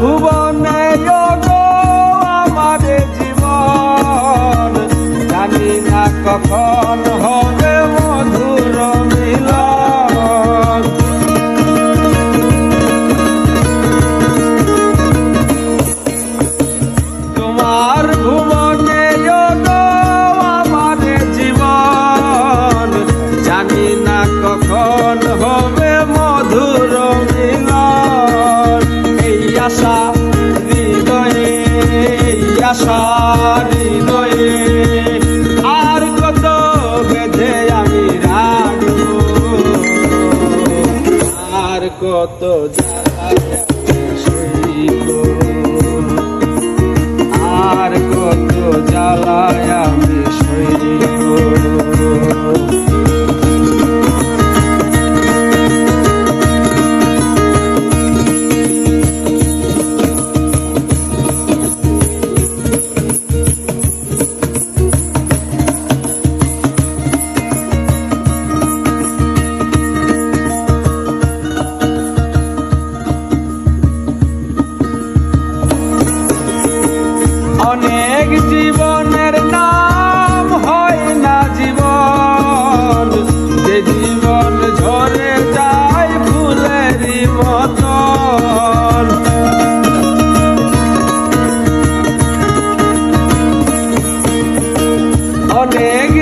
ভুবনে গো আমাদের জীবন। জানি না কখন হবে কত আর কত জ্বালায় অনেক জীবনের নাম হয় না জীবন। যে জীবন ঝরে যায় ফুলেরই মত অনেক